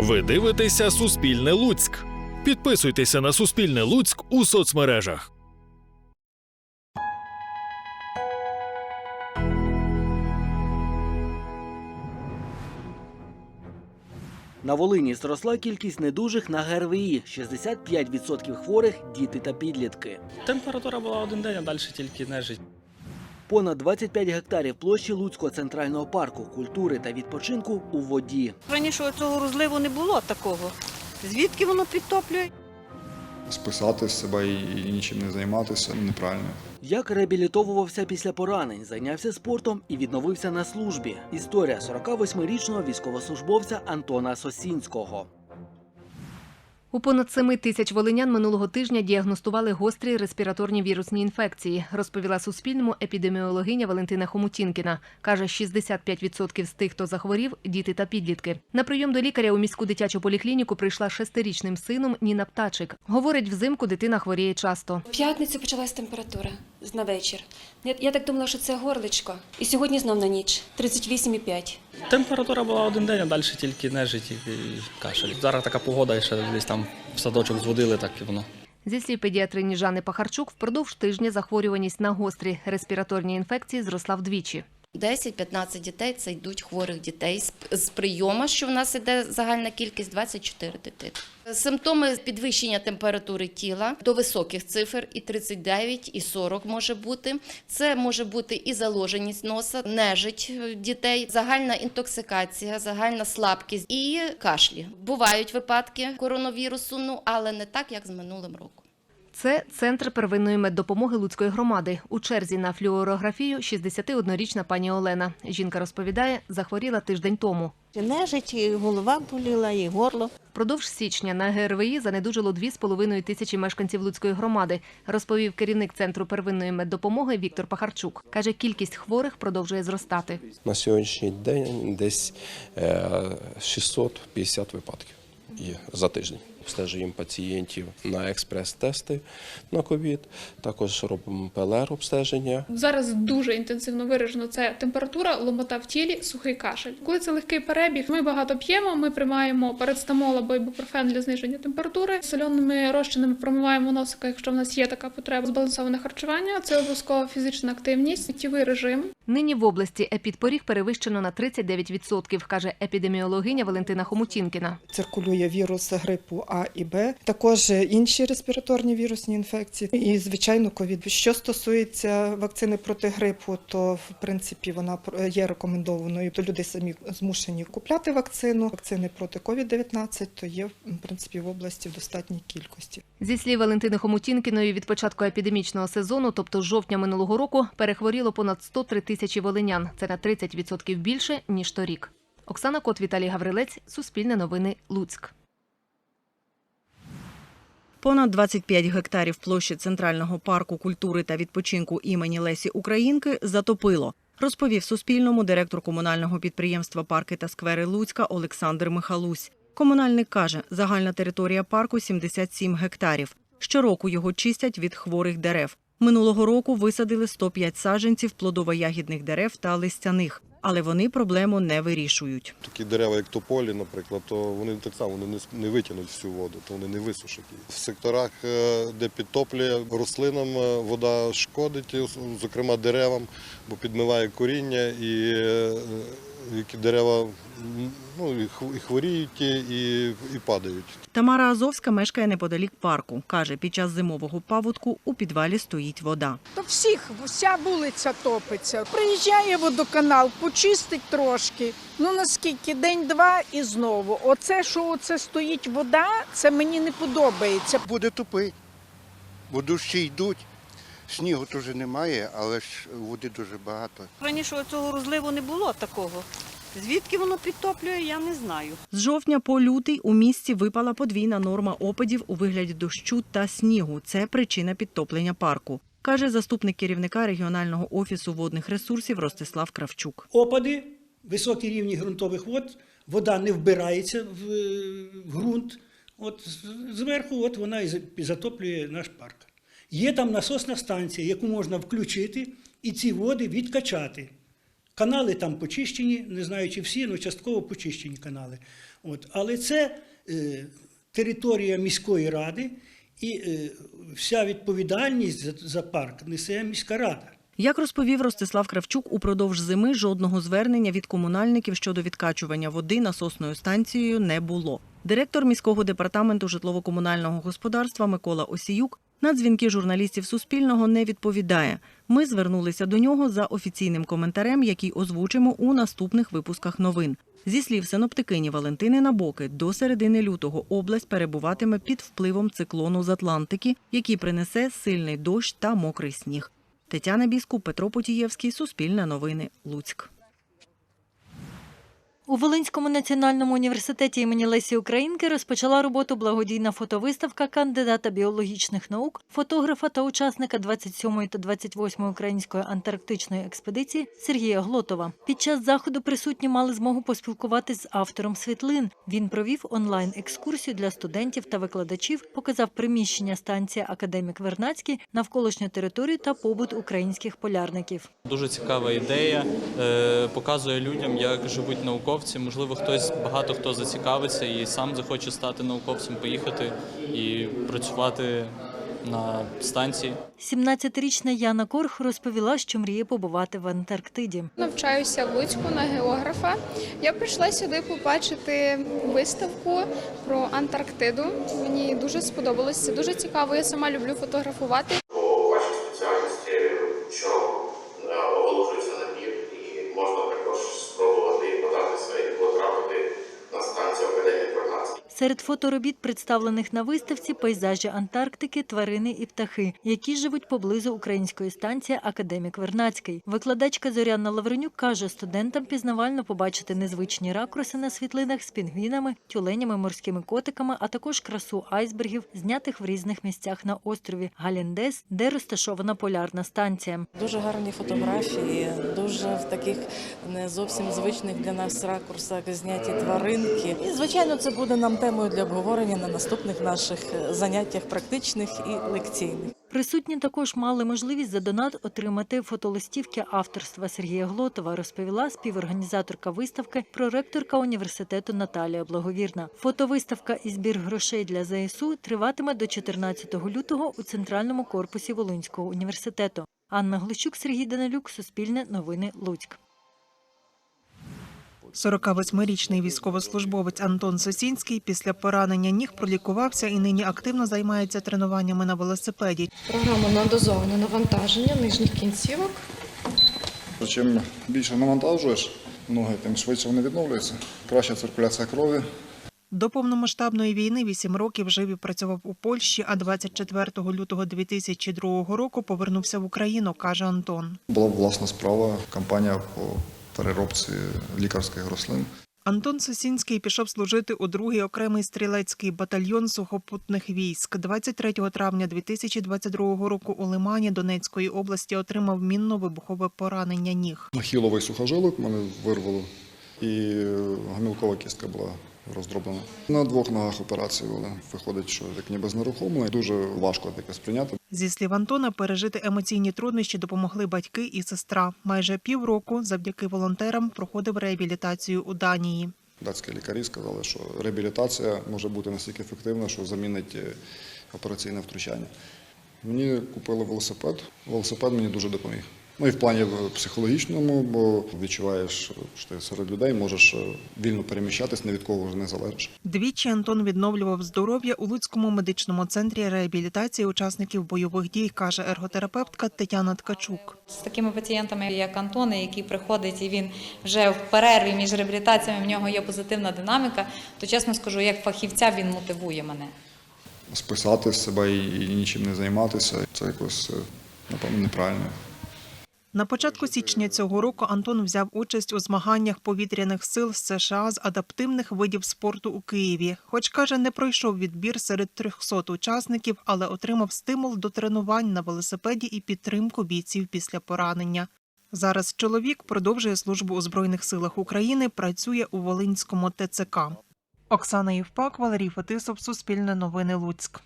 Ви дивитеся Суспільне Луцьк. Підписуйтеся на Суспільне Луцьк у соцмережах. На Волині зросла кількість недужих на ГРВІ. 65% хворих діти та підлітки. Температура була один день, а далі тільки нежить. Понад 25 гектарів площі Луцького центрального парку культури та відпочинку у воді. Раніше цього розливу не було такого. Звідки воно підтоплює? списати з себе і, нічим не займатися неправильно. Як реабілітовувався після поранень, зайнявся спортом і відновився на службі. Історія 48-річного військовослужбовця Антона Сосінського. У понад 7 тисяч волинян минулого тижня діагностували гострі респіраторні вірусні інфекції, розповіла Суспільному епідеміологиня Валентина Хомутінкіна. Каже, 65% з тих, хто захворів, діти та підлітки. На прийом до лікаря у міську дитячу поліклініку прийшла шестирічним сином Ніна Птачик. Говорить, взимку дитина хворіє часто. В п'ятницю почалась температура на вечір. Я, я так думала, що це горличко. І сьогодні знов на ніч 38,5. Температура була один день, а далі тільки нежить і кашель. Зараз така погода, і ще десь там в садочок зводили, так і воно. Зі слів педіатрині Жани Пахарчук, впродовж тижня захворюваність на гострі респіраторні інфекції зросла вдвічі. 10-15 дітей це йдуть хворих дітей з, прийома, що в нас іде загальна кількість 24 дитини. Симптоми підвищення температури тіла до високих цифр і 39, і 40 може бути. Це може бути і заложеність носа, нежить дітей, загальна інтоксикація, загальна слабкість і кашлі. Бувають випадки коронавірусу, ну але не так, як з минулим роком. Це центр первинної меддопомоги Луцької громади. У черзі на флюорографію 61-річна пані Олена. Жінка розповідає, захворіла тиждень тому. Нежить, і голова боліла, і горло. Впродовж січня на ГРВІ занедужило 2,5 тисячі мешканців Луцької громади, розповів керівник центру первинної меддопомоги Віктор Пахарчук. Каже, кількість хворих продовжує зростати. На сьогоднішній день десь е, 650 випадків є за тиждень. Обстежуємо пацієнтів на експрес-тести на ковід, також робимо ПЛР-обстеження. Зараз дуже інтенсивно виражено це температура, ломота в тілі, сухий кашель. Коли це легкий перебіг, ми багато п'ємо. Ми приймаємо парацетамол або ібупрофен для зниження температури. Сольоними розчинами промиваємо носика, якщо в нас є така потреба. Збалансоване харчування це обов'язково фізична активність, життєвий режим. Нині в області епідпоріг перевищено на 39%, каже епідеміологиня Валентина Хомутінкіна. циркулює вірус грипу А і Б, також інші респіраторні вірусні інфекції і звичайно ковід. Що стосується вакцини проти грипу, то в принципі вона є рекомендованою. То люди самі змушені купляти вакцину. Вакцини проти COVID-19 то є в принципі в області в достатній кількості. Зі слів Валентини Хомутінкіної, від початку епідемічного сезону, тобто жовтня минулого року, перехворіло понад 103 тисячі волинян. Це на 30% більше ніж торік. Оксана Кот, Віталій Гаврилець, Суспільне новини, Луцьк. Понад 25 гектарів площі Центрального парку культури та відпочинку імені Лесі Українки затопило, розповів Суспільному директор комунального підприємства Парки та сквери Луцька Олександр Михалусь. Комунальник каже, загальна територія парку 77 гектарів. Щороку його чистять від хворих дерев. Минулого року висадили 105 саджанців плодово-ягідних дерев та листяних, але вони проблему не вирішують. Такі дерева, як тополі, наприклад, то вони так само вони не витягнуть всю воду, то вони не висушать її. В секторах, е, де підтоплює рослинам, е, вода шкодить, зокрема деревам, бо підмиває коріння і е, які дерева ну, і хворіють, і, і падають. Тамара Азовська мешкає неподалік парку. Каже, під час зимового паводку у підвалі стоїть вода. То всіх вся вулиця топиться. Приїжджає водоканал, почистить трошки. Ну наскільки день-два і знову. Оце, що оце стоїть вода, це мені не подобається. Буде тупить, бо дощі йдуть. Снігу теж немає, але ж води дуже багато. Раніше цього розливу не було такого. Звідки воно підтоплює, я не знаю. З жовтня по лютий у місті випала подвійна норма опадів у вигляді дощу та снігу. Це причина підтоплення парку, каже заступник керівника регіонального офісу водних ресурсів Ростислав Кравчук. Опади, високі рівні ґрунтових вод, вода не вбирається в ґрунт. От зверху от вона і затоплює наш парк. Є там насосна станція, яку можна включити і ці води відкачати. Канали там почищені, не знаю, чи всі, але частково почищені канали. От. Але це е, територія міської ради, і е, вся відповідальність за, за парк несе міська рада. Як розповів Ростислав Кравчук, упродовж зими жодного звернення від комунальників щодо відкачування води насосною станцією не було. Директор міського департаменту житлово-комунального господарства Микола Осіюк на дзвінки журналістів Суспільного не відповідає. Ми звернулися до нього за офіційним коментарем, який озвучимо у наступних випусках новин. Зі слів синоптикині Валентини Набоки, до середини лютого область перебуватиме під впливом циклону з Атлантики, який принесе сильний дощ та мокрий сніг. Тетяна Біскуп, Петро Потієвський, Суспільне новини, Луцьк. У Волинському національному університеті імені Лесі Українки розпочала роботу благодійна фотовиставка кандидата біологічних наук, фотографа та учасника 27-ї та 28-ї української антарктичної експедиції Сергія Глотова. Під час заходу присутні мали змогу поспілкуватись з автором світлин. Він провів онлайн-екскурсію для студентів та викладачів, показав приміщення станції Академік Вернацький, навколишню територію та побут українських полярників. Дуже цікава ідея, е, показує людям, як живуть науковці. Можливо, хтось багато хто зацікавиться і сам захоче стати науковцем, поїхати і працювати на станції. 17-річна Яна Корх розповіла, що мріє побувати в Антарктиді. Навчаюся в Луцьку на географа. Я прийшла сюди побачити виставку про Антарктиду. Мені дуже сподобалось. Це дуже цікаво. Я сама люблю фотографувати. Серед фоторобіт, представлених на виставці, пейзажі Антарктики, тварини і птахи, які живуть поблизу української станції Академік Вернацький. Викладачка Зоряна Лавренюк каже, студентам пізнавально побачити незвичні ракурси на світлинах з пінгвінами, тюленями, морськими котиками, а також красу айсбергів, знятих в різних місцях на острові Галіндес, де розташована полярна станція. Дуже гарні фотографії, дуже в таких не зовсім звичних для нас ракурсах зняті тваринки. І звичайно, це буде нам темою для обговорення на наступних наших заняттях практичних і лекційних. Присутні також мали можливість за донат отримати фотолистівки авторства Сергія Глотова, розповіла співорганізаторка виставки, проректорка університету Наталія Благовірна. Фотовиставка і збір грошей для ЗСУ триватиме до 14 лютого у центральному корпусі Волинського університету. Анна Глущук, Сергій Данилюк, Суспільне новини Луцьк. 48-річний військовослужбовець Антон Сосінський після поранення ніг пролікувався і нині активно займається тренуваннями на велосипеді. Програма на дозоване навантаження нижніх кінцівок. Чим більше навантажуєш ноги, тим швидше вони відновлюються. Краща циркуляція крові. До повномасштабної війни 8 років жив і працював у Польщі, а 24 лютого 2002 року повернувся в Україну, каже Антон. Була власна справа, компанія по переробці лікарських рослин. Антон Сосінський пішов служити у другий окремий стрілецький батальйон сухопутних військ. 23 травня 2022 року у Лимані Донецької області отримав мінно-вибухове поранення ніг. Хіловий сухожилок мене вирвало, і гамілкова кістка була роздроблена. На двох ногах операції були. Виходить, що як ніби знерухомлено. Дуже важко таке сприйняти. Зі слів Антона, пережити емоційні труднощі допомогли батьки і сестра. Майже півроку завдяки волонтерам проходив реабілітацію у Данії. Датські лікарі сказали, що реабілітація може бути настільки ефективна, що замінить е, операційне втручання. Мені купили велосипед. Велосипед мені дуже допоміг. Ну і в плані психологічному, бо відчуваєш, що ти серед людей можеш е, вільно переміщатись, ні від кого вже не залежиш. Двічі Антон відновлював здоров'я у Луцькому медичному центрі реабілітації учасників бойових дій, каже ерготерапевтка Тетяна Ткачук. З такими пацієнтами, як Антон, який приходить і він вже в перерві між реабілітаціями, в нього є позитивна динаміка, то чесно скажу, як фахівця він мотивує мене. Списати себе і нічим не займатися це якось, е, напевно, неправильно. На початку січня цього року Антон взяв участь у змаганнях повітряних сил США з адаптивних видів спорту у Києві. Хоч каже, не пройшов відбір серед 300 учасників, але отримав стимул до тренувань на велосипеді і підтримку бійців після поранення. Зараз чоловік продовжує службу у Збройних силах України, працює у Волинському ТЦК. Оксана Євпак, Валерій Фетисов, Суспільне новини Луцьк.